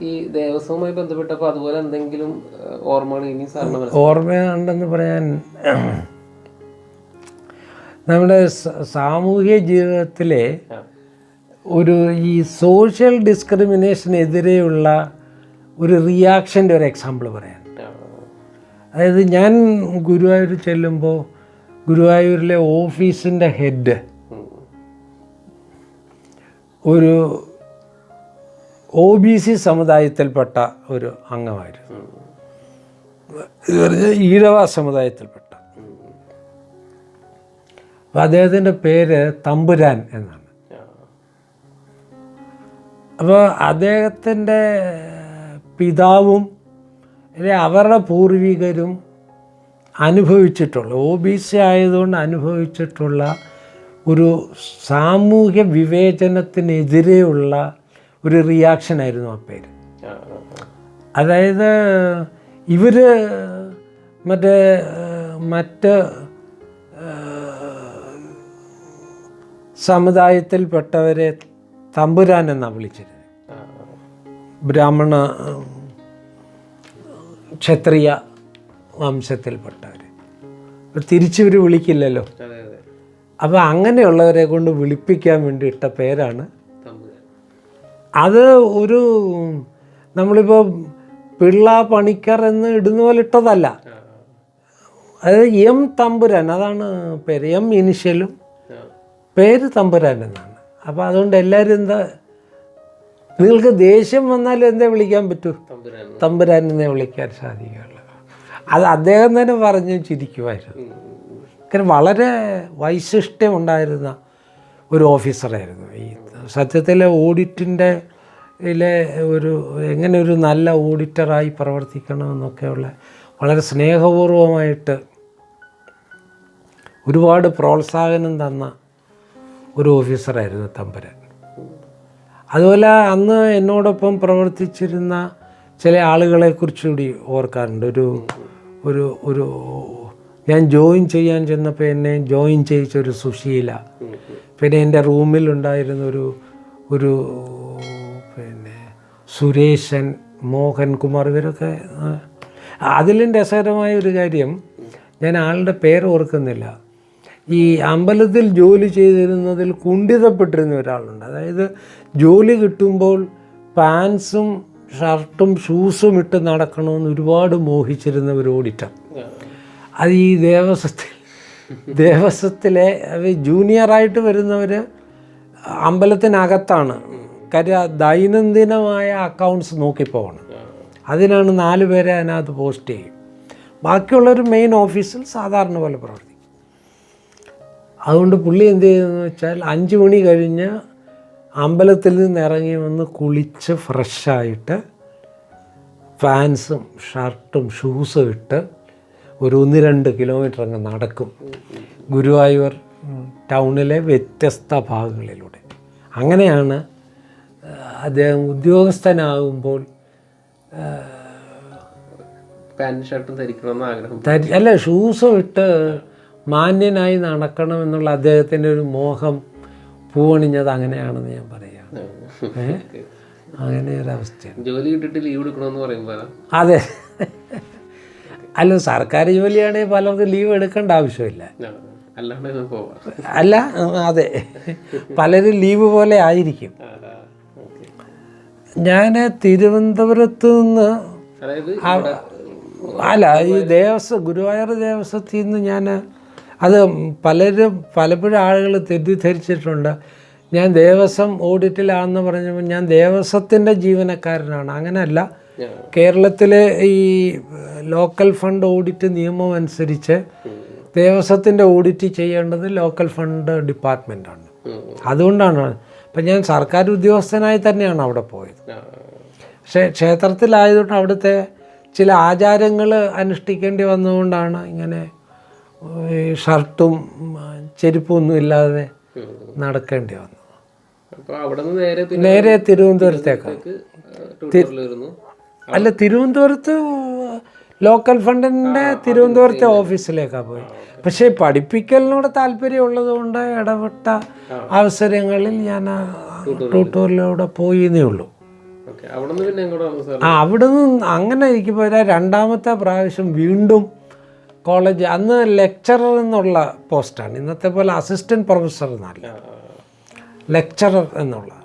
ഈ ദേവസ്വവുമായി ബന്ധപ്പെട്ടപ്പോൾ അതുപോലെ എന്തെങ്കിലും ഓർമ്മകൾ ഇനി സാറിന് ഓർമ്മയുണ്ടെന്ന് പറയാൻ നമ്മുടെ സാമൂഹ്യ ജീവിതത്തിലെ ഒരു ഈ സോഷ്യൽ ഡിസ്ക്രിമിനേഷനെതിരെയുള്ള ഒരു റിയാക്ഷന്റെ ഒരു എക്സാമ്പിൾ പറയാൻ. അതായത് ഞാൻ ഗുരുവായൂർ ചെല്ലുമ്പോൾ ഗുരുവായൂരിലെ ഓഫീസിന്റെ ഹെഡ് ഒരു ഒ ബി സി സമുദായത്തിൽപ്പെട്ട ഒരു അംഗമായിരുന്നു. ഇത് പറഞ്ഞാൽ ഈഴവ സമുദായത്തിൽപ്പെട്ട. അപ്പം അദ്ദേഹത്തിന്റെ പേര് തമ്പുരാൻ എന്നാണ്. അപ്പോൾ അദ്ദേഹത്തിന്റെ പിതാവും അവരുടെ പൂർവികരും അനുഭവിച്ചിട്ടുള്ള ഒ ബി സി ആയതുകൊണ്ട് അനുഭവിച്ചിട്ടുള്ള ഒരു സാമൂഹ്യ വിവേചനത്തിനെതിരെയുള്ള ഒരു റിയാക്ഷൻ ആയിരുന്നു ആ പേര്. അതായത് ഇവർ മറ്റേ മറ്റ് സമുദായത്തിൽപ്പെട്ടവരെ തമ്പുരാൻ എന്നാണ് വിളിച്ചിരുന്നത് ബ്രാഹ്മണ ക്ഷത്രിയ വംശത്തിൽപ്പെട്ടവർ തിരിച്ചു ഇവർ വിളിക്കില്ലല്ലോ. അപ്പോൾ അങ്ങനെയുള്ളവരെ കൊണ്ട് വിളിപ്പിക്കാൻ വേണ്ടി ഇട്ട പേരാണ് അത് ഒരു നമ്മളിപ്പോൾ പിള്ള പണിക്കർ എന്ന് ഇടുന്ന പോലെ ഇട്ടതല്ല. അത് എം തമ്പുരാൻ അതാണ് പേര്. എം ഇനിഷ്യലും പേര് തമ്പുരാൻ എന്നാണ്. അപ്പോൾ അതുകൊണ്ട് എല്ലാവരും എന്താ നിങ്ങൾക്ക് ദേഷ്യം വന്നാൽ എന്താ വിളിക്കാൻ പറ്റൂ? തമ്പുരാൻ. തമ്പുരാൻ എന്നേ വിളിക്കാൻ സാധിക്കുകയുള്ളൂ. അത് അദ്ദേഹം തന്നെ പറഞ്ഞു ചിരിക്കുമായിരുന്നു. കാരണം വളരെ വൈശിഷ്ട്യം ഉണ്ടായിരുന്ന ഒരു ഓഫീസറായിരുന്നു. ഈ സത്യത്തിൽ ഓഡിറ്റിന്റെ ഇതിലെ ഒരു എങ്ങനെ ഒരു നല്ല ഓഡിറ്ററായി പ്രവർത്തിക്കണമെന്നൊക്കെയുള്ള വളരെ സ്നേഹപൂർവമായിട്ട് ഒരുപാട് പ്രോത്സാഹനം തന്ന ഒരു ഓഫീസറായിരുന്നു തമ്പുരാൻ. അതുപോലെ അന്ന് എന്നോടൊപ്പം പ്രവർത്തിച്ചിരുന്ന ചില ആളുകളെ കുറിച്ചുകൂടി ഓർക്കാറുണ്ട്. ഒരു ഒരു ഒരു ഞാൻ ജോയിൻ ചെയ്യാൻ ചെന്നപ്പോൾ എന്നെ ജോയിൻ ചെയ്യിച്ച ഒരു സുശീല. പിന്നെ എന്റെ റൂമിലുണ്ടായിരുന്ന ഒരു ഒരു പിന്നെ സുരേശൻ മോഹൻകുമാർ ഇവരൊക്കെ അതിലും രസകരമായ ഒരു കാര്യം ഞാൻ ആളുടെ പേര് ഓർക്കുന്നില്ല. ഈ അമ്പലത്തിൽ ജോലി ചെയ്തിരുന്നതിൽ കുണ്ഠിതപ്പെട്ടിരുന്ന ഒരാളുണ്ട്. അതായത് ജോലി കിട്ടുമ്പോൾ പാൻസും ഷർട്ടും ഷൂസും ഇട്ട് നടക്കണമെന്ന് ഒരുപാട് മോഹിച്ചിരുന്ന ഒരു ഓഡിറ്റർ അത് ഈ ദേവസ്വത്തിൽ ദേവസ്വത്തിലെ ജൂനിയറായിട്ട് വരുന്നവർ അമ്പലത്തിനകത്താണ്. കാര്യം ദൈനംദിനമായ അക്കൗണ്ട്സ് നോക്കിപ്പോകണം. പോകണം അതിനാണ് നാല് പേരെ അതിനകത്ത് പോസ്റ്റ് ചെയ്യും. ബാക്കിയുള്ളവർ മെയിൻ ഓഫീസിൽ സാധാരണ പോലെ പ്രവർത്തിക്കും. അതുകൊണ്ട് പുള്ളി എന്ത് ചെയ്തെന്ന് വെച്ചാൽ അഞ്ച് മണി കഴിഞ്ഞ് അമ്പലത്തിൽ നിന്ന് ഇറങ്ങി വന്ന് കുളിച്ച് ഫ്രഷായിട്ട് ഫാൻസും ഷർട്ടും ഷൂസും ഇട്ട് ഒരു ഒന്ന് രണ്ട് കിലോമീറ്റർ അങ്ങ് നടക്കും. ഗുരുവായൂർ ടൗണിലെ വ്യത്യസ്ത ഭാഗങ്ങളിലൂടെ. അങ്ങനെയാണ് അദ്ദേഹം ഉദ്യോഗസ്ഥനാകുമ്പോൾ പാന്റ് ഷർട്ടും ധരിക്കണമെന്ന് ആഗ്രഹം. അല്ല ഷൂസും ഇട്ട് മാന്യനായി നടക്കണം എന്നുള്ള അദ്ദേഹത്തിന്റെ ഒരു മോഹം പൂവണിഞ്ഞത് അങ്ങനെയാണെന്ന് ഞാൻ പറയാം. അങ്ങനെ ഒരു അങ്ങനെ ഒരവസ്ഥയാണ് ജോലി കിട്ടിട്ട് ലീവ് എടുക്കണമെന്ന് പറയുമ്പോൾ അതെ. അല്ല സർക്കാർ ജോലിയാണെങ്കിൽ പലർക്കും ലീവ് എടുക്കേണ്ട ആവശ്യമില്ല. അല്ല അതെ. പലരും ലീവ് പോലെ ആയിരിക്കും. ഞാൻ തിരുവനന്തപുരത്ത് നിന്ന് അല്ല ഈ ദേവസ്വം ഗുരുവായൂർ ദേവസ്വത്തിൽ നിന്ന് ഞാൻ അത് പലരും പലപ്പോഴും ആളുകൾ തെറ്റിദ്ധരിച്ചിട്ടുണ്ട്. ഞാൻ ദേവസ്വം ഓഡിറ്റിലാണെന്ന് പറഞ്ഞപ്പോൾ ഞാൻ ദേവസ്വത്തിന്റെ ജീവനക്കാരനാണ്. അങ്ങനെയല്ല കേരളത്തിലെ ഈ ലോക്കൽ ഫണ്ട് ഓഡിറ്റ് നിയമം അനുസരിച്ച് ദേവസ്വത്തിന്റെ ഓഡിറ്റ് ചെയ്യേണ്ടത് ലോക്കൽ ഫണ്ട് ഡിപ്പാർട്ട്മെന്റാണ് അതുകൊണ്ടാണ്. അപ്പം ഞാൻ സർക്കാർ ഉദ്യോഗസ്ഥനായി തന്നെയാണ് അവിടെ പോയത്. പക്ഷേ ക്ഷേത്രത്തിലായതുകൊണ്ട് അവിടുത്തെ ചില ആചാരങ്ങൾ അനുഷ്ഠിക്കേണ്ടി വന്നതുകൊണ്ടാണ് ഇങ്ങനെ ഈ ഷർട്ടും ചെരുപ്പും ഒന്നും ഇല്ലാതെ നടക്കേണ്ടി വന്നത്. നേരെ പിന്നെ അല്ല തിരുവനന്തപുരത്ത് ലോക്കൽ ഫണ്ടിന്റെ തിരുവനന്തപുരത്തെ ഓഫീസിലേക്കാണ് പോയി. പക്ഷേ പഠിപ്പിക്കലിനോട് താല്പര്യമുള്ളത് കൊണ്ട് ഇടപെട്ട അവസരങ്ങളിൽ ഞാൻ ആ പോയി പോയിന്നേ ഉള്ളൂ. ആ അവിടെ നിന്ന് അങ്ങനെ എനിക്ക് പോരാ രണ്ടാമത്തെ പ്രാവശ്യം വീണ്ടും കോളേജ് അന്ന് ലെക്ചറർ എന്നുള്ള പോസ്റ്റാണ് ഇന്നത്തെ പോലെ അസിസ്റ്റന്റ് പ്രൊഫസർ എന്നല്ല. ലെക്ചറർ എന്നുള്ള